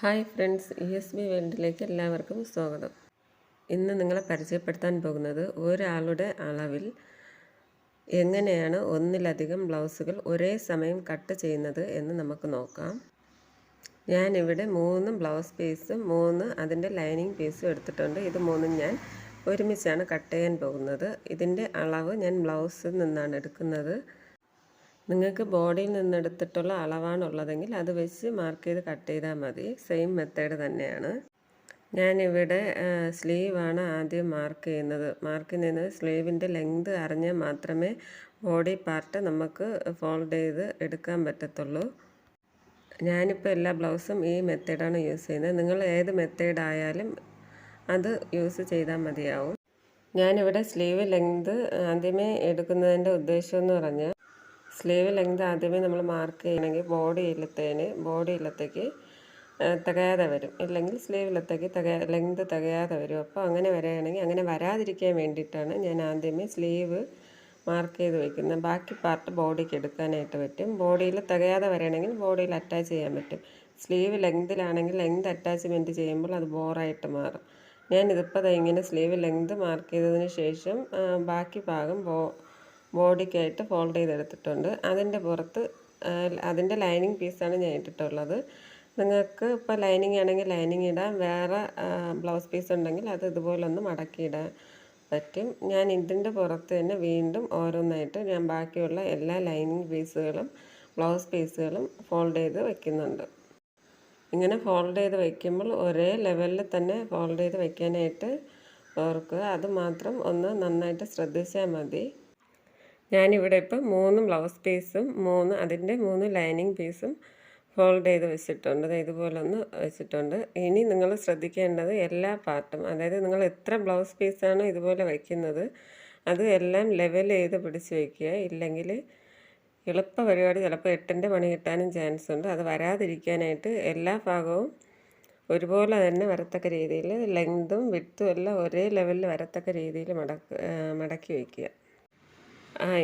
Hi friends E S B വേൾഡിലേക്ക് എല്ലാവർക്കും സ്വാഗതം. ഇന്ന് നിങ്ങളെ പരിചയപ്പെടുത്താൻ പോകുന്നത് ഒരാളുടെ അളവിൽ എങ്ങനെയാണ് ഒന്നിലധികം ബ്ലൗസുകൾ ഒരേ സമയം കട്ട് ചെയ്യുന്നത് എന്ന് നമുക്ക് നോക്കാം. ഞാനിവിടെ മൂന്ന് ബ്ലൗസ് പീസും മൂന്ന് അതിന്റെ ലൈനിങ് പീസും എടുത്തിട്ടുണ്ട്. ഇത് മൂന്നും ഞാൻ ഒരുമിച്ചാണ് കട്ട് ചെയ്യാൻ പോകുന്നത്. ഇതിന്റെ അളവ് ഞാൻ ബ്ലൗസിൽ നിന്നാണ് എടുക്കുന്നത്. നിങ്ങൾക്ക് ബോഡിയിൽ നിന്നെടുത്തിട്ടുള്ള അളവാണുള്ളതെങ്കിൽ അത് വെച്ച് മാർക്ക് ചെയ്ത് കട്ട് ചെയ്താൽ മതി. സെയിം മെത്തേഡ് തന്നെയാണ്. ഞാനിവിടെ സ്ലീവാണ് ആദ്യം മാർക്ക് ചെയ്യുന്നത്. മാർക്ക് ചെയ്യുന്നത് സ്ലീവിന്റെ ലെങ്ത് അറിഞ്ഞാൽ മാത്രമേ ബോഡി പാർട്ട് നമുക്ക് ഫോൾഡ് ചെയ്ത് എടുക്കാൻ പറ്റത്തുള്ളൂ. ഞാനിപ്പോൾ എല്ലാ ബ്ലൗസും ഈ മെത്തേഡാണ് യൂസ് ചെയ്യുന്നത്. നിങ്ങൾ ഏത് മെത്തേഡ് ആയാലും അത് യൂസ് ചെയ്താൽ മതിയാവും. ഞാനിവിടെ സ്ലീവ് ലെങ്ത് ആദ്യമേ എടുക്കുന്നതിന്റെ ഉദ്ദേശം എന്ന് പറഞ്ഞാൽ സ്ലീവ് ലെങ്ത് ആദ്യമേ നമ്മൾ മാർക്ക് ചെയ്യണമെങ്കിൽ ബോഡി ഇല്ലത്തേന് ബോഡി ഇല്ലത്തേക്ക് തികയാതെ വരും. ഇല്ലെങ്കിൽ സ്ലീവിലത്തേക്ക് തികയ ലെങ്ത് തികയാതെ വരും. അപ്പോൾ അങ്ങനെ വരികയാണെങ്കിൽ അങ്ങനെ വരാതിരിക്കാൻ വേണ്ടിയിട്ടാണ് ഞാൻ ആദ്യമേ സ്ലീവ് മാർക്ക് ചെയ്ത് വയ്ക്കുന്നത് ബാക്കി പാർട്ട് ബോഡിക്ക് എടുക്കാനായിട്ട് പറ്റും. ബോഡിയിൽ തികയാതെ വരികയാണെങ്കിൽ ബോഡിയിൽ അറ്റാച്ച് ചെയ്യാൻ പറ്റും. സ്ലീവ് ലെങ്തിലാണെങ്കിൽ ലെങ്ത് അറ്റാച്ച്മെന്റ് ചെയ്യുമ്പോൾ അത് ബോറായിട്ട് മാറും. ഞാനിതിപ്പോൾ ഇങ്ങനെ സ്ലീവ് ലെങ്ത് മാർക്ക് ചെയ്തതിന് ശേഷം ബാക്കി ഭാഗം ബോ ബോഡിക്കായിട്ട് ഫോൾഡ് ചെയ്തെടുത്തിട്ടുണ്ട്. അതിന്റെ പുറത്ത് അതിന്റെ ലൈനിങ് പീസാണ് ഞാൻ ഇട്ടിട്ടുള്ളത്. നിങ്ങൾക്ക് ഇപ്പോൾ ലൈനിങ് ആണെങ്കിൽ ലൈനിങ് ഇടാം. വേറെ ബ്ലൗസ് പീസ് ഉണ്ടെങ്കിൽ അത് ഇതുപോലെ ഒന്ന് മടക്കിയിടാൻ പറ്റും. ഞാൻ ഇതിന്റെ പുറത്ത് തന്നെ വീണ്ടും ഓരോന്നായിട്ട് ഞാൻ ബാക്കിയുള്ള എല്ലാ ലൈനിങ് പീസുകളും ബ്ലൗസ് പീസുകളും ഫോൾഡ് ചെയ്ത് വയ്ക്കുന്നുണ്ട് ഇങ്ങനെ ഫോൾഡ് ചെയ്ത് വയ്ക്കുമ്പോൾ ഒരേ ലെവലിൽ തന്നെ ഫോൾഡ് ചെയ്ത് വയ്ക്കാനായിട്ട് ഓർക്കുക. അതുമാത്രം ഒന്ന് നന്നായിട്ട് ശ്രദ്ധിച്ചാൽ മതി. ഞാനിവിടെ ഇപ്പം മൂന്ന് ബ്ലൗസ് പീസും മൂന്ന് അതിന്റെ മൂന്ന് ലൈനിങ് പീസും ഫോൾഡ് ചെയ്ത് വെച്ചിട്ടുണ്ട്. ഇതുപോലെ ഒന്ന് വെച്ചിട്ടുണ്ട്. ഇനി നിങ്ങൾ ശ്രദ്ധിക്കേണ്ടത് എല്ലാ പാർട്ടും അതായത് നിങ്ങൾ എത്ര ബ്ലൗസ് പീസാണോ ഇതുപോലെ വയ്ക്കുന്നത് അത് എല്ലാം ലെവൽ ചെയ്ത് പിടിച്ച് വയ്ക്കുക. ഇല്ലെങ്കിൽ എളുപ്പ പരിപാടി ചിലപ്പോൾ എട്ടിന്റെ പണി കിട്ടാനും ചാൻസ് ഉണ്ട്. അത് വരാതിരിക്കാനായിട്ട് എല്ലാ ഭാഗവും ഒരുപോലെ തന്നെ വരത്തക്ക രീതിയിൽ ലെങ്തും വിട്ടും എല്ലാം ഒരേ ലെവലിൽ വരത്തക്ക രീതിയിൽ മടക്ക് മടക്കി വയ്ക്കുക.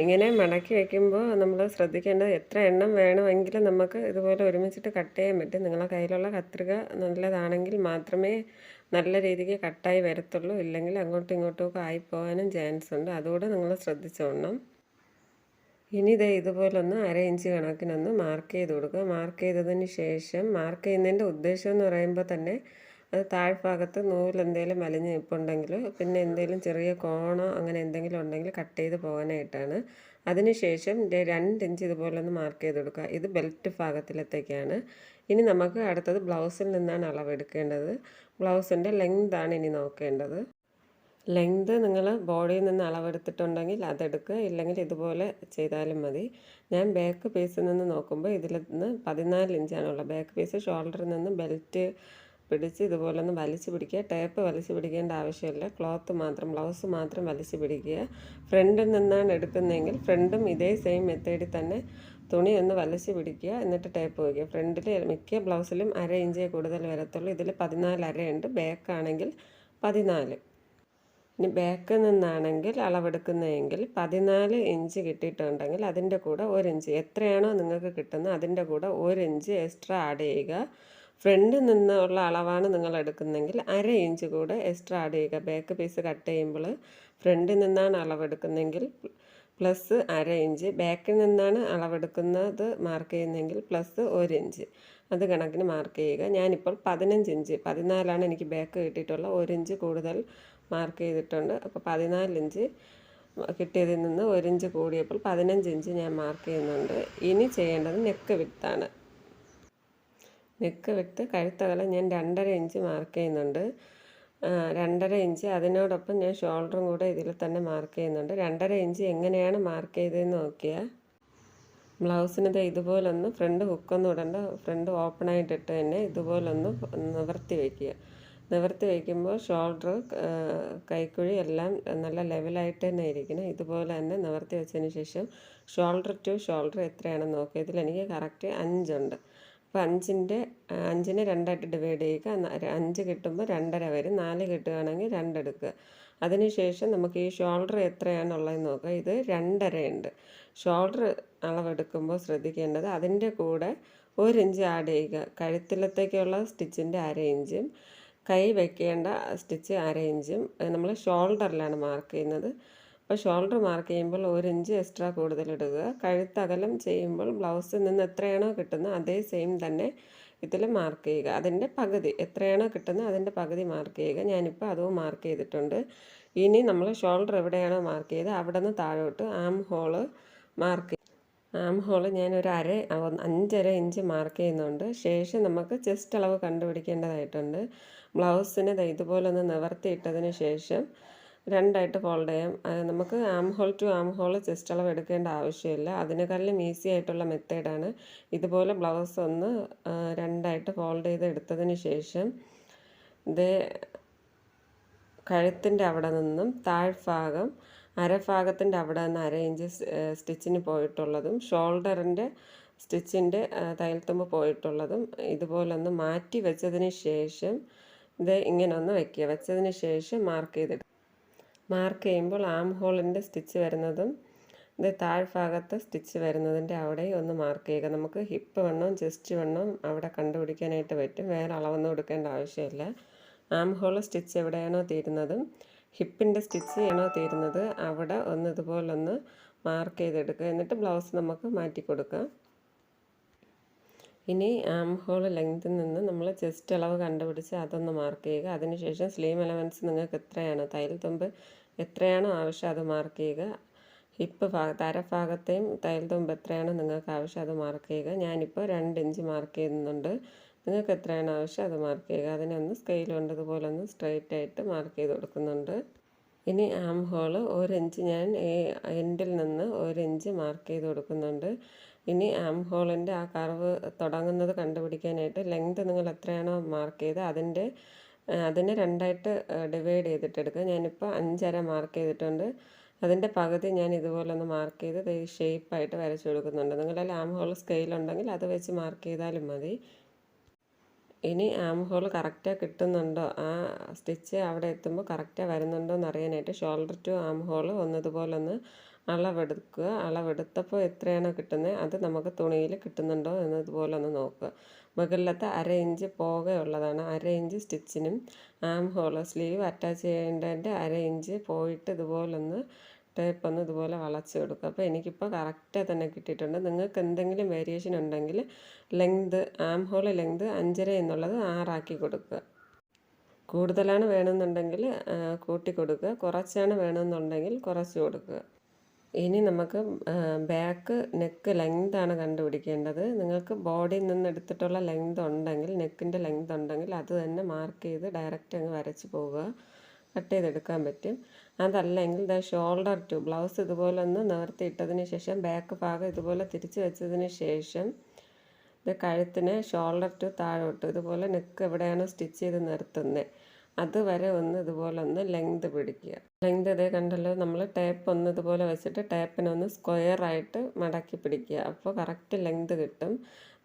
ഇങ്ങനെ മടക്കി വെക്കുമ്പോൾ നമ്മൾ ശ്രദ്ധിക്കേണ്ടത് എത്ര എണ്ണം വേണമെങ്കിലും നമുക്ക് ഇതുപോലെ ഒരുമിച്ചിട്ട് കട്ട് ചെയ്യാൻ പറ്റും. നിങ്ങളുടെ കയ്യിലുള്ള കത്രിക നല്ലതാണെങ്കിൽ മാത്രമേ നല്ല രീതിക്ക് കട്ടായി വരത്തുള്ളൂ. ഇല്ലെങ്കിൽ അങ്ങോട്ടും ഇങ്ങോട്ടും ഒക്കെ ആയിപ്പോകാനും ചാൻസ് ഉണ്ട്. അതുകൂടെ നിങ്ങൾ ശ്രദ്ധിച്ചോണം. ഇനി ഇതേ ഇതുപോലൊന്ന് അര ഇഞ്ച് കണക്കിനൊന്ന് മാർക്ക് ചെയ്ത് കൊടുക്കുക. മാർക്ക് ചെയ്തതിന് ശേഷം മാർക്ക് ചെയ്യുന്നതിന്റെ ഉദ്ദേശം എന്ന് പറയുമ്പോൾ തന്നെ അത് താഴ്ഭാഗത്ത് നൂലെന്തെങ്കിലും വലിഞ്ഞ് നിൽപ്പുണ്ടെങ്കിൽ പിന്നെ എന്തെങ്കിലും ചെറിയ കോണോ അങ്ങനെ എന്തെങ്കിലും ഉണ്ടെങ്കിൽ കട്ട് ചെയ്ത് പോകാനായിട്ടാണ്. അതിനുശേഷം രണ്ട് ഇഞ്ച് ഇതുപോലെ ഒന്ന് മാർക്ക് ചെയ്ത് കൊടുക്കുക. ഇത് ബെൽറ്റ് ഭാഗത്തിലത്തേക്കാണ്. ഇനി നമുക്ക് അടുത്തത് ബ്ലൗസിൽ നിന്നാണ് അളവെടുക്കേണ്ടത് ബ്ലൗസിന്റെ ലെങ്താണ് ഇനി നോക്കേണ്ടത്. ലെങ്ത് നിങ്ങൾ ബോഡിയിൽ നിന്ന് അളവെടുത്തിട്ടുണ്ടെങ്കിൽ അതെടുക്കുക ഇല്ലെങ്കിൽ ഇതുപോലെ ചെയ്താലും മതി. ഞാൻ ബാക്ക് പീസിൽ നിന്ന് നോക്കുമ്പോൾ ഇതിൽ നിന്ന് പതിനാല് ഇഞ്ചാണുള്ളത് ബാക്ക് പീസ് ഷോൾഡറിൽ നിന്ന് ബെൽറ്റ് പിടിച്ച് ഇതുപോലെ ഒന്ന് വലിച്ചു പിടിക്കുക. ടേപ്പ് വലിച്ചു പിടിക്കേണ്ട ആവശ്യമില്ല. ക്ലോത്ത് മാത്രം ബ്ലൗസ് മാത്രം വലിച്ചു പിടിക്കുക. ഫ്രണ്ടിൽ നിന്നാണ് എടുക്കുന്നതെങ്കിൽ ഫ്രണ്ടും ഇതേ സെയിം മെത്തേഡിൽ തന്നെ തുണി ഒന്ന് വലിച്ചു പിടിക്കുക. എന്നിട്ട് ടേപ്പ് വയ്ക്കുക. ഫ്രണ്ടിൽ മിക്ക ബ്ലൗസിലും അര ഇഞ്ചേ കൂടുതൽ വരത്തുള്ളൂ. ഇതിൽ പതിനാല് അരയുണ്ട്. ബാക്കാണെങ്കിൽ പതിനാല്. ഇനി ബാക്കിൽ നിന്നാണെങ്കിൽ അളവെടുക്കുന്നതെങ്കിൽ പതിനാല് ഇഞ്ച് കിട്ടിയിട്ടുണ്ടെങ്കിൽ അതിന്റെ കൂടെ ഒരു ഇഞ്ച്. എത്രയാണോ നിങ്ങൾക്ക് കിട്ടുന്നത് അതിന്റെ കൂടെ ഒരു ഇഞ്ച് എക്സ്ട്രാ ആഡ് ചെയ്യുക. ഫ്രണ്ടിൽ നിന്നുള്ള അളവാണ് നിങ്ങൾ എടുക്കുന്നതെങ്കിൽ അര ഇഞ്ച് കൂടെ എക്സ്ട്രാ ആഡ് ചെയ്യുക ബാക്ക് പീസ് കട്ട് ചെയ്യുമ്പോൾ ഫ്രണ്ടിൽ നിന്നാണ് അളവെടുക്കുന്നതെങ്കിൽ പ്ലസ് അര ഇഞ്ച്. ബാക്കിൽ നിന്നാണ് അളവെടുക്കുന്നത് മാർക്ക് ചെയ്യുന്നതെങ്കിൽ പ്ലസ് ഒരു ഇഞ്ച്. അത് കണക്കിന് മാർക്ക് ചെയ്യുക. ഞാനിപ്പോൾ പതിനഞ്ച് ഇഞ്ച്. പതിനാലാണ് എനിക്ക് ബാക്ക് കിട്ടിയിട്ടുള്ള ഒരു ഇഞ്ച് കൂടുതൽ മാർക്ക് ചെയ്തിട്ടുണ്ട്. അപ്പോൾ പതിനാല് ഇഞ്ച് കിട്ടിയതിൽ നിന്ന് ഒരു ഇഞ്ച് കൂടിയപ്പോൾ പതിനഞ്ച് ഇഞ്ച് ഞാൻ മാർക്ക് ചെയ്യുന്നുണ്ട്. ഇനി ചെയ്യേണ്ടത് നെക്ക് വിത്താണ് നെക്ക് വിട്ട് കഴുത്തകലം ഞാൻ രണ്ടര ഇഞ്ച് മാർക്ക് ചെയ്യുന്നുണ്ട്. രണ്ടര ഇഞ്ച് അതിനോടൊപ്പം ഞാൻ ഷോൾഡറും കൂടെ ഇതിൽ തന്നെ മാർക്ക് ചെയ്യുന്നുണ്ട്. രണ്ടര ഇഞ്ച് എങ്ങനെയാണ് മാർക്ക് ചെയ്തതെന്ന് നോക്കിയാൽ ബ്ലൗസിനത് ഇതുപോലൊന്ന് ഫ്രണ്ട് ഹുക്കൊന്നും ഇടണ്ട ഫ്രണ്ട് ഓപ്പൺ ആയിട്ടിട്ട് തന്നെ ഇതുപോലൊന്ന് നിവർത്തി വയ്ക്കുക നിവർത്തി വയ്ക്കുമ്പോൾ ഷോൾഡർ കൈക്കുഴി എല്ലാം നല്ല ലെവലായിട്ട് തന്നെ ഇരിക്കണം. ഇതുപോലെ തന്നെ നിവർത്തി വെച്ചതിന് ശേഷം ഷോൾഡർ ടു ഷോൾഡർ എത്രയാണെന്ന് നോക്കുക. ഇതിലെനിക്ക് കറക്റ്റ് അഞ്ചുണ്ട്. അപ്പോൾ അഞ്ചിന്റെ അഞ്ചിനെ രണ്ടായിട്ട് ഡിവൈഡ് ചെയ്യുക. അഞ്ച് കിട്ടുമ്പോൾ രണ്ടര വരും. നാല് കിട്ടുകയാണെങ്കിൽ രണ്ടെടുക്കുക അതിനുശേഷം നമുക്ക് ഈ ഷോൾഡർ എത്രയാണുള്ളതെന്ന് നോക്കുക ഇത് രണ്ടര ഉണ്ട് ഷോൾഡർ അളവെടുക്കുമ്പോൾ ശ്രദ്ധിക്കേണ്ടത് അതിന്റെ കൂടെ ഒരു ഇഞ്ച് ആഡ് ചെയ്യുക. കഴുത്തിലത്തേക്കുള്ള സ്റ്റിച്ചിന്റെ അര ഇഞ്ചും കൈ വെക്കേണ്ട സ്റ്റിച്ച് അര ഇഞ്ചും. നമ്മൾ ഷോൾഡറിലാണ് മാർക്ക് ചെയ്യുന്നത്. അപ്പോൾ ഷോൾഡർ മാർക്ക് ചെയ്യുമ്പോൾ ഒരു ഇഞ്ച് എക്സ്ട്രാ കൂടുതൽ ഇടുക. കഴുത്തകലം ചെയ്യുമ്പോൾ ബ്ലൗസിൽ നിന്ന് എത്രയാണോ കിട്ടുന്നത് അതേ സെയിം തന്നെ ഇതിൽ മാർക്ക് ചെയ്യുക. അതിന്റെ പകുതി എത്രയാണോ കിട്ടുന്നത് അതിന്റെ പകുതി മാർക്ക് ചെയ്യുക. ഞാനിപ്പോൾ അതും മാർക്ക് ചെയ്തിട്ടുണ്ട്. ഇനി നമ്മൾ ഷോൾഡർ എവിടെയാണോ മാർക്ക് ചെയ്ത് അവിടെ നിന്ന് താഴോട്ട് armhole mark armhole ഞാൻ ഒരു അര അഞ്ചര ഇഞ്ച് മാർക്ക് ചെയ്യുന്നുണ്ട്. ശേഷം നമുക്ക് ചെസ്റ്റ് അളവ് കണ്ടുപിടിക്കേണ്ടതായിട്ടുണ്ട്. ബ്ലൗസിന് ഇതുപോലെ ഒന്ന് നിവർത്തിയിട്ടതിന് ശേഷം രണ്ടായിട്ട് ഫോൾഡ് ചെയ്യാം. നമുക്ക് arm hole to arm hole chest അളവ് എടുക്കേണ്ട ആവശ്യമില്ല. അതിനേക്കാളും ഈസി ആയിട്ടുള്ള മെത്തേഡാണ് ഇതുപോലെ ബ്ലൗസ് ഒന്ന് രണ്ടായിട്ട് ഫോൾഡ് ചെയ്ത് എടുത്തതിന് ശേഷം ഇത് കഴുത്തിന്റെ അവിടെ നിന്നും താഴ്ഭാഗം അരഭാഗത്തിന്റെ അവിടെ നിന്ന് അര ഇഞ്ച് സ്റ്റിച്ചിന് പോയിട്ടുള്ളതും ഷോൾഡറിന്റെ സ്റ്റിച്ചിന്റെ തയ്യൽത്തുമ്പ് പോയിട്ടുള്ളതും ഇതുപോലൊന്ന് മാറ്റി വെച്ചതിന് ശേഷം ഇത് ഇങ്ങനെ ഒന്ന് വയ്ക്കുക വെച്ചതിന് ശേഷം മാർക്ക് ചെയ്തിട്ട് മാർക്ക് ചെയ്യുമ്പോൾ ആം ഹോളിന്റെ സ്റ്റിച്ച് വരുന്നതും ഇത് താഴ്ഭാഗത്ത് സ്റ്റിച്ച് വരുന്നതിന്റെ അവിടെ ഒന്ന് മാർക്ക് ചെയ്യുക. നമുക്ക് ഹിപ്പ് വണ്ണവും ചെസ്റ്റ് വണ്ണവും അവിടെ കണ്ടുപിടിക്കാനായിട്ട് പറ്റും. വേറെ അളവൊന്നും എടുക്കേണ്ട ആവശ്യമില്ല. ആം ഹോൾ സ്റ്റിച്ച് എവിടെയാണോ തീരുന്നതും ഹിപ്പിന്റെ സ്റ്റിച്ച് ചെയ്യണോ തീരുന്നത് അവിടെ ഒന്ന് ഇതുപോലൊന്ന് മാർക്ക് ചെയ്തെടുക്കുക. എന്നിട്ട് ബ്ലൗസ് നമുക്ക് മാറ്റി കൊടുക്കാം ഇനി ആം ഹോൾ ലെങ്ത്തിൽ നിന്ന് നമ്മൾ ചെസ്റ്റ് അളവ് കണ്ടുപിടിച്ച് അതൊന്ന് മാർക്ക് ചെയ്യുക. അതിനുശേഷം സ്ലീം എലവൻസ് നിങ്ങൾക്ക് എത്രയാണ് തയ്യൽ തുമ്പ് എത്രയാണോ ആവശ്യം അത് മാർക്ക് ചെയ്യുക. ഹിപ്പ് ഭാഗ തരഭാഗത്തെയും തയ്യൽ തുമ്പ് എത്രയാണോ നിങ്ങൾക്ക് ആവശ്യം അത് മാർക്ക് ചെയ്യുക. ഞാനിപ്പോൾ രണ്ട് ഇഞ്ച് മാർക്ക് ചെയ്യുന്നുണ്ട്. നിങ്ങൾക്ക് എത്രയാണ് ആവശ്യം അത് മാർക്ക് ചെയ്യുക. അതിനെ ഒന്ന് സ്കെയിൽ കൊണ്ടതുപോലെ ഒന്ന് സ്ട്രെയിറ്റ് ആയിട്ട് മാർക്ക് ചെയ്ത് കൊടുക്കുന്നുണ്ട്. ഇനി ആം ഹോൾ ഒരു ഇഞ്ച് ഞാൻ എൻഡിൽ നിന്ന് ഒരു ഇഞ്ച് മാർക്ക് ചെയ്ത് കൊടുക്കുന്നുണ്ട്. ഇനി ആം ഹോളിന്റെ ആ കർവ് തുടങ്ങുന്നത് കണ്ടുപിടിക്കാനായിട്ട് ലെങ്ത് നിങ്ങൾ എത്രയാണോ മാർക്ക് ചെയ്ത് അതിന്റെ അതിനെ രണ്ടായിട്ട് ഡിവൈഡ് ചെയ്തിട്ടെടുക്കുക ഞാനിപ്പോൾ അഞ്ചര മാർക്ക് ചെയ്തിട്ടുണ്ട്. അതിന്റെ പകുതി ഞാൻ ഇതുപോലെ ഒന്ന് മാർക്ക് ചെയ്ത് ഈ ഷേപ്പായിട്ട് വരച്ചു കൊടുക്കുന്നുണ്ട്. നിങ്ങളുടെ ആം ഹോൾ സ്കെയിലുണ്ടെങ്കിൽ അത് വെച്ച് മാർക്ക് ചെയ്താലും മതി. ഇനി ആം ഹോൾ കറക്റ്റായി കിട്ടുന്നുണ്ടോ? ആ സ്റ്റിച്ച് അവിടെ എത്തുമ്പോൾ കറക്റ്റായി വരുന്നുണ്ടോ എന്ന് അറിയാനായിട്ട് ഷോൾഡർ ടു ആം ഹോൾ ഒന്നതുപോലെ ഒന്ന് അളവെടുക്കുക. അളവെടുത്തപ്പോൾ എത്രയാണോ കിട്ടുന്നത്? അത് നമുക്ക് തുണിയിൽ കിട്ടുന്നുണ്ടോ എന്നതുപോലെ ഒന്ന് നോക്കുക. മുകളിലത്തെ അര ഇഞ്ച് പോകെയുള്ളതാണ്. അര ഇഞ്ച് സ്റ്റിച്ചിനും ആം ഹോൾ സ്ലീവ് അറ്റാച്ച് ചെയ്യേണ്ടതിന്റെ അര ഇഞ്ച് പോയിട്ട് ഇതുപോലൊന്ന് ടേപ്പ് ഒന്ന് ഇതുപോലെ വളച്ച് കൊടുക്കുക. അപ്പോൾ എനിക്കിപ്പോൾ കറക്റ്റായി തന്നെ കിട്ടിയിട്ടുണ്ട്. നിങ്ങൾക്ക് എന്തെങ്കിലും വേരിയേഷൻ ഉണ്ടെങ്കിൽ ലെങ്ത് ആം ഹോൾ ലെങ്ത് അഞ്ചര എന്നുള്ളത് ആറാക്കി കൊടുക്കുക. കൂടുതലാണ് വേണമെന്നുണ്ടെങ്കിൽ കൂട്ടി കൊടുക്കുക. കുറച്ചാണ് വേണമെന്നുണ്ടെങ്കിൽ കുറച്ച് കൊടുക്കുക. ഇനി നമുക്ക് ബാക്ക് നെക്ക് ലെങ്താണ് കണ്ടുപിടിക്കേണ്ടത്. നിങ്ങൾക്ക് ബോഡിയിൽ നിന്ന് എടുത്തിട്ടുള്ള ലെങ്ത് ഉണ്ടെങ്കിൽ നെക്കിന്റെ ലെങ്ത് ഉണ്ടെങ്കിൽ അത് തന്നെ മാർക്ക് ചെയ്ത് ഡയറക്റ്റ് അങ്ങ് വരച്ച് പോവുക. കട്ട് ചെയ്തെടുക്കാൻ പറ്റും. അതല്ലെങ്കിൽ ദ ഷോൾഡർ ടു ബ്ലൗസ് ഇതുപോലെ ഒന്ന് നിവർത്തിയിട്ടതിന് ശേഷം ബാക്ക് ഭാഗം ഇതുപോലെ തിരിച്ച് വെച്ചതിന് ശേഷം ഇത് കഴുത്തിന് ഷോൾഡർ ടു താഴോട്ട് ഇതുപോലെ നെക്ക് എവിടെയാണോ സ്റ്റിച്ച് ചെയ്ത് നിർത്തുന്നത് അതുവരെ ഒന്ന് ഇതുപോലെ ഒന്ന് ലെങ്ത് പിടിക്കുക. ലെങ്ത് ഇതേ കണ്ടല്ലോ നമ്മൾ ടേപ്പ് ഒന്ന് ഇതുപോലെ വെച്ചിട്ട് ടേപ്പിനെ ടേപ്പിനൊന്ന് സ്ക്വയറായിട്ട് മടക്കി പിടിക്കുക. അപ്പോൾ കറക്റ്റ് ലെങ്ത് കിട്ടും.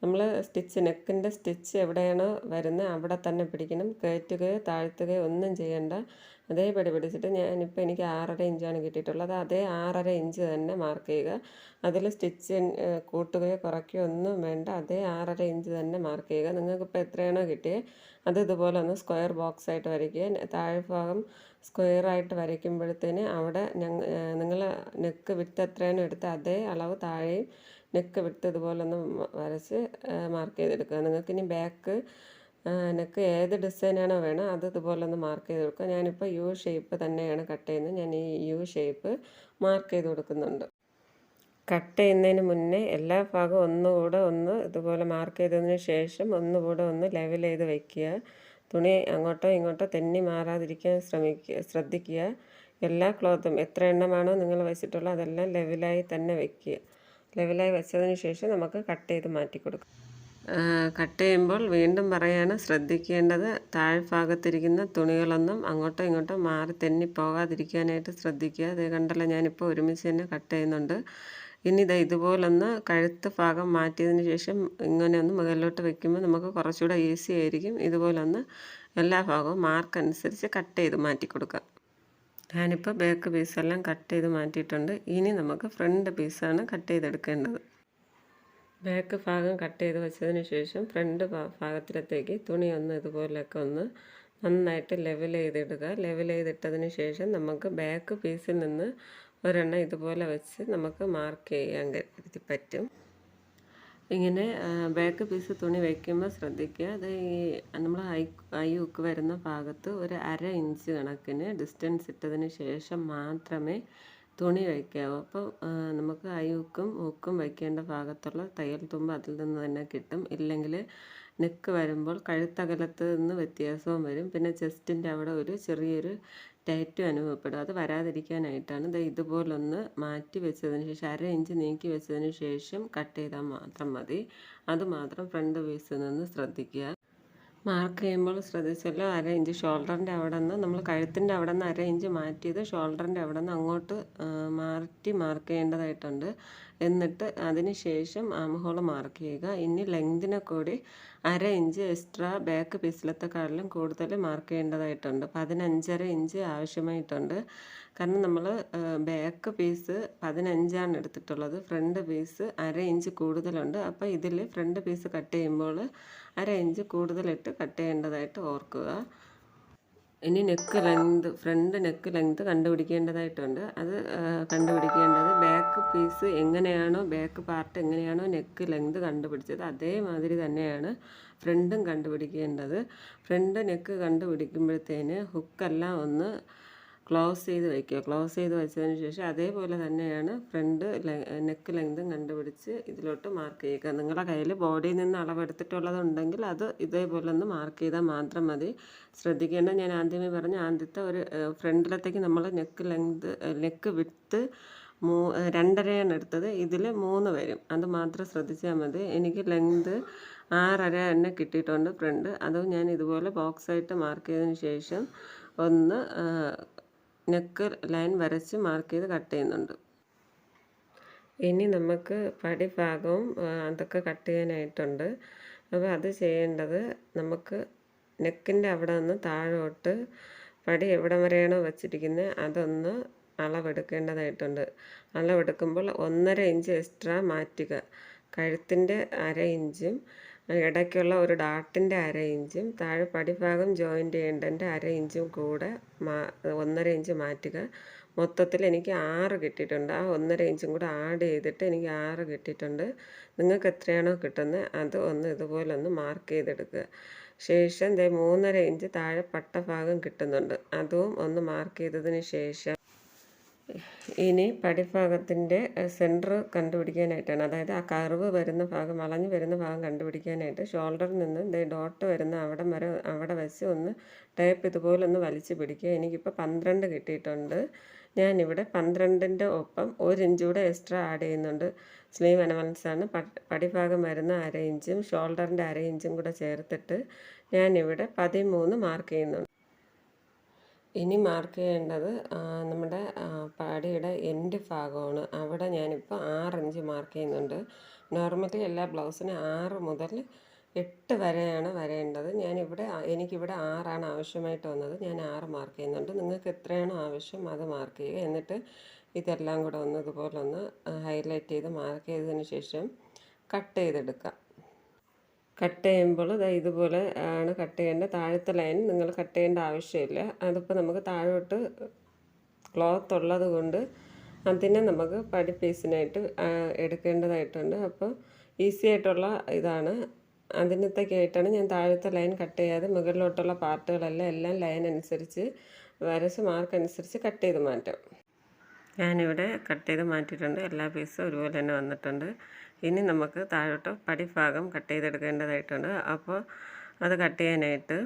നമ്മൾ സ്റ്റിച്ച് നെക്കിന്റെ സ്റ്റിച്ച് എവിടെയാണോ വരുന്നത് അവിടെ തന്നെ പിടിക്കണം. കയറ്റുകയോ താഴ്ത്തുകയോ ഒന്നും ചെയ്യണ്ട. അതേപടി പിടിച്ചിട്ട് ഞാനിപ്പോൾ എനിക്ക് ആറര ഇഞ്ചാണ് കിട്ടിയിട്ടുള്ളത്. അതേ ആറര ഇഞ്ച് തന്നെ മാർക്ക് ചെയ്യുക. അതിൽ സ്റ്റിച്ച് കൂട്ടുകയോ കുറയ്ക്കുകയോ ഒന്നും വേണ്ട. അതേ ആറര ഇഞ്ച് തന്നെ മാർക്ക് ചെയ്യുക. നിങ്ങൾക്കിപ്പോൾ എത്രയാണോ കിട്ടിയത് അത് ഇതുപോലെ ഒന്ന് സ്ക്വയർ ബോക്സ് ആയിട്ട് വരയ്ക്കുക. താഴ്ഭാഗം സ്ക്വയറായിട്ട് വരയ്ക്കുമ്പോഴത്തേന് അവിടെ ഞങ്ങൾ നിങ്ങൾ നെക്ക് വിട്ട് എത്രയാണോ എടുത്ത് അതേ അളവ് താഴെയും നെക്ക് വിട്ട് ഇതുപോലെ ഒന്ന് വരച്ച് മാർക്ക് ചെയ്തെടുക്കുക. നിങ്ങൾക്ക് ഇനി ബാക്ക് നെക്ക് ഏത് ഡിസൈനാണോ വേണം അത് ഇതുപോലെ ഒന്ന് മാർക്ക് ചെയ്ത് കൊടുക്കുക. ഞാനിപ്പോൾ യു ഷേപ്പ് തന്നെയാണ് കട്ട് ചെയ്യുന്നത്. ഞാൻ ഈ യു ഷേപ്പ് മാർക്ക് ചെയ്ത് കൊടുക്കുന്നുണ്ട്. കട്ട് ചെയ്യുന്നതിന് മുന്നേ എല്ലാ ഭാഗവും ഒന്നുകൂടെ ഒന്ന് ഇതുപോലെ മാർക്ക് ചെയ്തതിന് ശേഷം ഒന്നുകൂടെ ഒന്ന് ലെവൽ ചെയ്ത് വയ്ക്കുക തുണി അങ്ങോട്ടോ ഇങ്ങോട്ടോ തെന്നി മാറാതിരിക്കാൻ ശ്രമിക്കുക ശ്രദ്ധിക്കുക. എല്ലാ ക്ലോത്തും എത്ര എണ്ണമാണോ നിങ്ങൾ വെച്ചിട്ടുള്ളത് അതെല്ലാം ലെവലായി തന്നെ വയ്ക്കുക ലെവലായി വെച്ചതിന് ശേഷം നമുക്ക് കട്ട് ചെയ്ത് മാറ്റി കൊടുക്കാം. കട്ട് ചെയ്യുമ്പോൾ വീണ്ടും പറയാണ് ശ്രദ്ധിക്കേണ്ടത് താഴ്ഭാഗത്തിരിക്കുന്ന തുണികളൊന്നും അങ്ങോട്ടോ ഇങ്ങോട്ടോ മാറി തെന്നി പോകാതിരിക്കാനായിട്ട് ശ്രദ്ധിക്കുക. അത് കണ്ടല്ലോ ഞാനിപ്പോൾ ഒരുമിച്ച് തന്നെ കട്ട് ചെയ്യുന്നുണ്ട്. ഇനി ഇത് ഇതുപോലൊന്ന് കഴുത്ത് ഭാഗം മാറ്റിയതിന് ശേഷം ഇങ്ങനെ ഒന്ന് മുകളിലോട്ട് വെക്കുമ്പോൾ നമുക്ക് കുറച്ചുകൂടെ ഈസി ആയിരിക്കും. ഇതുപോലൊന്ന് എല്ലാ ഭാഗവും മാർക്ക് അനുസരിച്ച് കട്ട് ചെയ്ത് മാറ്റി കൊടുക്കാം ഞാനിപ്പോൾ ബാക്ക് പീസെല്ലാം കട്ട് ചെയ്ത് മാറ്റിയിട്ടുണ്ട്. ഇനി നമുക്ക് ഫ്രണ്ട് പീസാണ് കട്ട് ചെയ്തെടുക്കേണ്ടത്. ബാക്ക് ഭാഗം കട്ട് ചെയ്ത് വെച്ചതിന് ശേഷം ഫ്രണ്ട് ഭാഗത്തിലത്തേക്ക് തുണി ഒന്ന് ഇതുപോലെയൊക്കെ ഒന്ന് നന്നായിട്ട് ലെവൽ ചെയ്തിടുക. ലെവൽ ചെയ്തിട്ടതിന് ശേഷം നമുക്ക് ബാക്ക് പീസിൽ നിന്ന് ഒരെണ്ണം ഇതുപോലെ വെച്ച് നമുക്ക് മാർക്ക് ചെയ്യാൻ പറ്റും. ഇങ്ങനെ ബാക്ക് പീസ് തുണി വയ്ക്കുമ്പോൾ ശ്രദ്ധിക്കുക. അത് ഈ നമ്മൾ ഐ ഐ വരുന്ന ഭാഗത്ത് ഒരു അര ഇഞ്ച് കണക്കിന് ഡിസ്റ്റൻസ് ഇട്ടതിന് ശേഷം മാത്രമേ തുണി വയ്ക്കാവൂ? അപ്പോൾ നമുക്ക് അയ്യൂക്കും ഊക്കും വയ്ക്കേണ്ട ഭാഗത്തുള്ള തയ്യൽ തുമ്പ് അതിൽ നിന്ന് തന്നെ കിട്ടും. ഇല്ലെങ്കിൽ നെക്ക് വരുമ്പോൾ കഴുത്തകലത്ത് നിന്ന് വ്യത്യാസവും വരും. പിന്നെ ചെസ്റ്റിന്റെ അവിടെ ഒരു ചെറിയൊരു ടൈറ്റും അനുഭവപ്പെടും. അത് വരാതിരിക്കാനായിട്ടാണ്. ദേ ഇതുപോലൊന്ന് മാറ്റി വെച്ചതിന് ശേഷം അര ഇഞ്ച് നീക്കി വെച്ചതിന് ശേഷം കട്ട് ചെയ്താൽ മാത്രം മതി. അത് മാത്രം ഫ്രണ്ട് പീസിൽ നിന്ന് ശ്രദ്ധിക്കുക. മാർക്ക് ചെയ്യുമ്പോൾ ശ്രദ്ധിച്ചല്ലോ അര ഇഞ്ച് ഷോൾഡറിന്റെ അവിടെ നിന്ന് നമ്മൾ കഴുത്തിന്റെ അവിടെ നിന്ന് അര ഇഞ്ച് മാറ്റിയത് ഷോൾഡറിന്റെ അവിടെ നിന്ന് അങ്ങോട്ട് മാറ്റി മാർക്ക് ചെയ്യേണ്ടതായിട്ടുണ്ട്. എന്നിട്ട് അതിന് ശേഷം ആം ഹോൾ മാർക്ക് ചെയ്യുക. ഇനി ലെങ്തിനെ കൂടി അര ഇഞ്ച് എക്സ്ട്രാ ബാക്ക് പീസിലത്തെക്കാളിലും കൂടുതൽ മാർക്ക് ചെയ്യേണ്ടതായിട്ടുണ്ട്. പതിനഞ്ചര ഇഞ്ച് ആവശ്യമായിട്ടുണ്ട്. കാരണം നമ്മൾ ബാക്ക് പീസ് പതിനഞ്ചാണ് എടുത്തിട്ടുള്ളത്. ഫ്രണ്ട് പീസ് അര ഇഞ്ച് കൂടുതലുണ്ട്. അപ്പോൾ ഇതിൽ ഫ്രണ്ട് പീസ് കട്ട് ചെയ്യുമ്പോൾ അര ഇഞ്ച് കൂടുതലിട്ട് കട്ട് ചെയ്യേണ്ടതായിട്ട് ഓർക്കുക. ഇനി neck length front neck length കണ്ടുപിടിക്കേണ്ടതായിട്ടുണ്ട്. അത് കണ്ടുപിടിക്കേണ്ടത് ബാക്ക് പീസ് എങ്ങനെയാണോ ബാക്ക് പാർട്ട് എങ്ങനെയാണോ നെക്ക് ലെങ്ത് കണ്ടുപിടിച്ചത് അതേമാതിരി തന്നെയാണ് ഫ്രണ്ടും കണ്ടുപിടിക്കേണ്ടത്. ഫ്രണ്ട് നെക്ക് കണ്ടുപിടിക്കുമ്പോഴത്തേന് ഹുക്കെല്ലാം ഒന്ന് ക്ലോസ് ചെയ്ത് വയ്ക്കുക. ക്ലോസ് ചെയ്ത് വെച്ചതിന് ശേഷം അതേപോലെ തന്നെയാണ് ഫ്രണ്ട് നെക്ക് ലെങ്തും കണ്ടുപിടിച്ച് ഇതിലോട്ട് മാർക്ക് ചെയ്യുക. നിങ്ങളുടെ കയ്യിൽ ബോഡിയിൽ നിന്ന് അളവെടുത്തിട്ടുള്ളതുണ്ടെങ്കിൽ അത് ഇതേപോലെ ഒന്ന് മാർക്ക് ചെയ്താൽ മാത്രം മതി. ശ്രദ്ധിക്കേണ്ട ഞാൻ ആദ്യമേ പറഞ്ഞ ആദ്യത്തെ ഒരു ഫ്രണ്ടിലത്തേക്ക് നമ്മൾ നെക്ക് ലെങ്ത് നെക്ക് വിട്ട് മൂ രണ്ടരയാണ് എടുത്തത്. ഇതിൽ മൂന്ന് വരും. അത് മാത്രം ശ്രദ്ധിച്ചാൽ മതി. എനിക്ക് ലെങ്ത് ആറര തന്നെ കിട്ടിയിട്ടുണ്ട് ഫ്രണ്ട്. അതും ഞാൻ ഇതുപോലെ ബോക്സായിട്ട് മാർക്ക് ചെയ്തതിന് ശേഷം ഒന്ന് നെക്ക് ലൈൻ വരച്ച് മാർക്ക് ചെയ്ത് കട്ട് ചെയ്യുന്നുണ്ട്. ഇനി നമുക്ക് പടിഭാഗവും അതൊക്കെ കട്ട് ചെയ്യാനായിട്ടുണ്ട്. അപ്പോൾ അത് ചെയ്യേണ്ടത് നമുക്ക് നെക്കിന്റെ അവിടെ നിന്ന് താഴോട്ട് പടി എവിടെ വരെയാണോ വെച്ചിരിക്കുന്നത് അതൊന്ന് അളവെടുക്കേണ്ടതായിട്ടുണ്ട്. അളവെടുക്കുമ്പോൾ ഒന്നര ഇഞ്ച് എക്സ്ട്രാ മാറ്റുക. കഴുത്തിന്റെ അര ഇഞ്ചും ഇടയ്ക്കുള്ള ഒരു ഡാട്ടിന്റെ അര ഇഞ്ചും താഴെ പടിഭാഗം ജോയിന്റ് ചെയ്യേണ്ടതിന്റെ അര ഇഞ്ചും കൂടെ മാ ഒന്നര ഇഞ്ച് മാറ്റുക. മൊത്തത്തിൽ എനിക്ക് ആറ് കിട്ടിയിട്ടുണ്ട്. ആ ഒന്നര ഇഞ്ചും കൂടെ ആഡ് ചെയ്തിട്ട് എനിക്ക് ആറ് കിട്ടിയിട്ടുണ്ട്. നിങ്ങൾക്ക് എത്രയാണോ കിട്ടുന്നത് അത് ഒന്ന് ഇതുപോലെ ഒന്ന് മാർക്ക് ചെയ്തെടുക്കുക. ശേഷം ദേ മൂന്നര ഇഞ്ച് താഴെ പട്ടഭാഗം കിട്ടുന്നുണ്ട്. അതും ഒന്ന് മാർക്ക് ചെയ്തതിന് ശേഷം ഇനി പടിഭാഗത്തിന്റെ സെന്റർ കണ്ടുപിടിക്കാനായിട്ടാണ്. അതായത് ആ കർവ് വരുന്ന ഭാഗം വളഞ്ഞു വരുന്ന ഭാഗം കണ്ടുപിടിക്കാനായിട്ട് ഷോൾഡറിൽ നിന്ന് ദേ ഡോട്ട് വരുന്ന അവിടെ വരെ അവിടെ വെച്ച് ഒന്ന് ടേപ്പ് ഇതുപോലെ ഒന്ന് വലിച്ചു പിടിക്കുക. എനിക്കിപ്പോൾ പന്ത്രണ്ട് കിട്ടിയിട്ടുണ്ട്. ഞാനിവിടെ പന്ത്രണ്ടിന്റെ ഒപ്പം ഒരു ഇഞ്ച് കൂടെ എക്സ്ട്രാ ആഡ് ചെയ്യുന്നുണ്ട്. സ്ലീവ് അനവൻസാണ് പടിഭാഗം വരുന്ന അര ഇഞ്ചും ഷോൾഡറിന്റെ അര ഇഞ്ചും കൂടെ ചേർത്തിട്ട് ഞാനിവിടെ പതിമൂന്ന് മാർക്ക് ചെയ്യുന്നുണ്ട്. ഇനി മാർക്ക് ചെയ്യേണ്ടത് നമ്മുടെ പാടിയുടെ എൻഡ് ഭാഗമാണ്. അവിടെ ഞാനിപ്പോൾ ഇഞ്ച് മാർക്ക് ചെയ്യുന്നുണ്ട്. നോർമലി എല്ലാ ബ്ലൗസിനും ആറ് മുതൽ എട്ട് വരെയാണ് വരേണ്ടത്. ഞാനിവിടെ എനിക്കിവിടെ ആറാണ് ആവശ്യമായിട്ട് വന്നത്. ഞാൻ ആറ് മാർക്ക് ചെയ്യുന്നുണ്ട്. നിങ്ങൾക്ക് എത്രയാണ് ആവശ്യം അത് മാർക്ക് ചെയ്യുക. എന്നിട്ട് ഇതെല്ലാം കൂടെ ഒന്ന് ഇതുപോലെ ഒന്ന് ഹൈലൈറ്റ് ചെയ്ത് മാർക്ക് ചെയ്തതിന് ശേഷം കട്ട് ചെയ്തെടുക്കാം കട്ട് ചെയ്യുമ്പോൾ ദാ ഇതുപോലെ ആണ് കട്ട് ചെയ്യേണ്ടത്. താഴത്തെ ലൈൻ നിങ്ങൾ കട്ട് ചെയ്യേണ്ട ആവശ്യമില്ല. അതിപ്പോൾ നമുക്ക് താഴോട്ട് ക്ലോത്ത് ഉള്ളത് കൊണ്ട് അതിനെ നമുക്ക് പടി പീസിനായിട്ട് എടുക്കേണ്ടതായിട്ടുണ്ട്. അപ്പോൾ ഈസി ആയിട്ടുള്ള ഇതാണ്. അതിനത്തേക്കായിട്ടാണ് ഞാൻ താഴത്തെ ലൈൻ കട്ട് ചെയ്യാതെ മുകളിലോട്ടുള്ള പാർട്ടുകളെല്ലാം എല്ലാം ലൈൻ അനുസരിച്ച് വരച്ച് മാർക്ക് അനുസരിച്ച് കട്ട് ചെയ്ത് മാറ്റാം. ഞാനിവിടെ കട്ട് ചെയ്ത് മാറ്റിയിട്ടുണ്ട്. എല്ലാ പീസും ഒരുപോലെ തന്നെ വന്നിട്ടുണ്ട്. ഇനി നമുക്ക് താഴോട്ട് പടിഭാഗം കട്ട് ചെയ്തെടുക്കേണ്ടതായിട്ടുണ്ട്. അപ്പോൾ അത് കട്ട് ചെയ്യാനായിട്ട്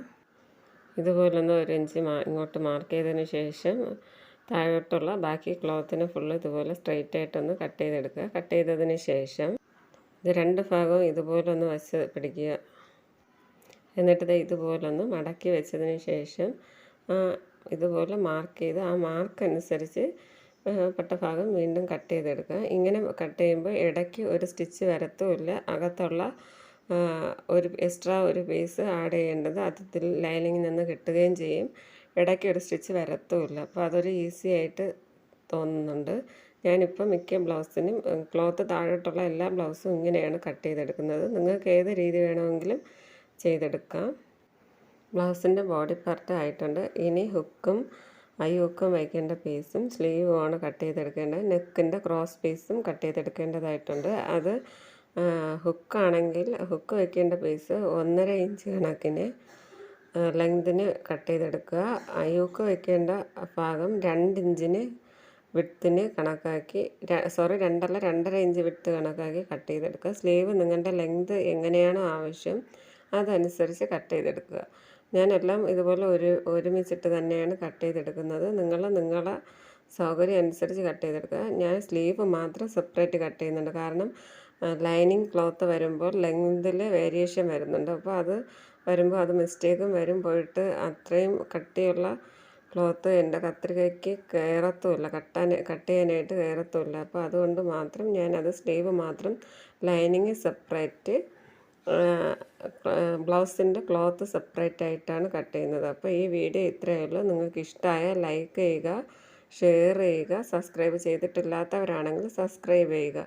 ഇതുപോലൊന്ന് ഒരു ഇഞ്ച് ഇങ്ങോട്ട് മാർക്ക് ചെയ്തതിന് ശേഷം താഴോട്ടുള്ള ബാക്കി ക്ലോത്തിന് ഫുള്ള് ഇതുപോലെ സ്ട്രെയിറ്റ് ആയിട്ടൊന്ന് കട്ട് ചെയ്തെടുക്കുക. കട്ട് ചെയ്തതിന് ശേഷം ഇത് രണ്ട് ഭാഗവും ഇതുപോലൊന്ന് വച്ച് പിടിക്കുക. എന്നിട്ട് ദേ ഇതുപോലൊന്ന് മടക്കി വെച്ചതിന് ശേഷം ഇതുപോലെ മാർക്ക് ചെയ്ത് ആ മാർക്ക് അനുസരിച്ച് ആ, പട്ടഭാഗം വീണ്ടും കട്ട് ചെയ്തെടുക്കുക. ഇങ്ങനെ കട്ട് ചെയ്യുമ്പോൾ ഇടയ്ക്ക് ഒരു സ്റ്റിച്ച് വരത്തുമില്ല. അകത്തുള്ള ഒരു എക്സ്ട്രാ ഒരു പീസ് ആഡ് ചെയ്യേണ്ടത് അതിൽ ലൈനിങ്ങിൽ നിന്ന് കിട്ടുകയും ചെയ്യും. ഇടയ്ക്ക് ഒരു സ്റ്റിച്ച് വരത്തുമില്ല. അപ്പോൾ അതൊരു ഈസി ആയിട്ട് തോന്നുന്നുണ്ട്. ഞാനിപ്പോൾ മിക്ക ബ്ലൗസിനും ക്ലോത്ത് താഴോട്ടുള്ള എല്ലാ ബ്ലൗസും ഇങ്ങനെയാണ് കട്ട് ചെയ്തെടുക്കുന്നത്. നിങ്ങൾക്ക് ഏത് രീതി വേണമെങ്കിലും ചെയ്തെടുക്കാം. ബ്ലൗസിന്റെ ബോഡി പാർട്ട് ആയിട്ടുണ്ട്. ഇനി ഹുക്കും ഹുക്കും വയ്ക്കേണ്ട പീസും സ്ലീവുമാണ് കട്ട് ചെയ്തെടുക്കേണ്ടത്. നെക്കിന്റെ ക്രോസ് പീസും കട്ട് ചെയ്തെടുക്കേണ്ടതായിട്ടുണ്ട്. അത് ഹുക്കാണെങ്കിൽ ഹുക്ക് വയ്ക്കേണ്ട പീസ് ഒന്നര ഇഞ്ച് കണക്കിന് ലെങ്തിന് കട്ട് ചെയ്തെടുക്കുക. ഹുക്ക് വയ്ക്കേണ്ട ഭാഗം രണ്ട് ഇഞ്ചിന് വിട്ത്തിന് കണക്കാക്കി സോറി രണ്ടല്ല രണ്ടര ഇഞ്ച് വിട്ട് കണക്കാക്കി കട്ട് ചെയ്തെടുക്കുക. സ്ലീവ് നിങ്ങളുടെ ലെങ്ത് എങ്ങനെയാണോ ആവശ്യം അതനുസരിച്ച് കട്ട് ചെയ്തെടുക്കുക. ഞാനെല്ലാം ഇതുപോലെ ഒരു ഒരുമിച്ചിട്ട് തന്നെയാണ് കട്ട് ചെയ്തെടുക്കുന്നത്. നിങ്ങൾ നിങ്ങളെ സൗകര്യം അനുസരിച്ച് കട്ട് ചെയ്തെടുക്കുക. ഞാൻ സ്ലീവ് മാത്രം സെപ്പറേറ്റ് കട്ട് ചെയ്യുന്നുണ്ട്. കാരണം ലൈനിങ് ക്ലോത്ത് വരുമ്പോൾ ലെങ്തിൽ വേരിയേഷൻ വരുന്നുണ്ട്. അപ്പോൾ അത് വരുമ്പോൾ അത് മിസ്റ്റേക്കും വരും. പോയിട്ട് അത്രയും കട്ടിയുള്ള ക്ലോത്ത് എന്റെ കത്രികയ്ക്ക് കയറത്തുമില്ല. കട്ടാൻ കട്ട് ചെയ്യാനായിട്ട് കയറത്തുമില്ല. അപ്പോൾ അതുകൊണ്ട് മാത്രം ഞാനത് സ്ലീവ് മാത്രം ലൈനിങ് സെപ്പറേറ്റ് ബ്ലൗസിന്റെ ക്ലോത്ത് സെപ്പറേറ്റ് ആയിട്ടാണ് കട്ട് ചെയ്യുന്നത്. അപ്പോൾ ഈ വീഡിയോ ഇത്രയേ ഉള്ളൂ. നിങ്ങൾക്ക് ഇഷ്ടമായ ലൈക്ക് ചെയ്യുക ഷെയർ ചെയ്യുക സബ്സ്ക്രൈബ് ചെയ്തിട്ടില്ലാത്തവരാണെങ്കിൽ സബ്സ്ക്രൈബ് ചെയ്യുക.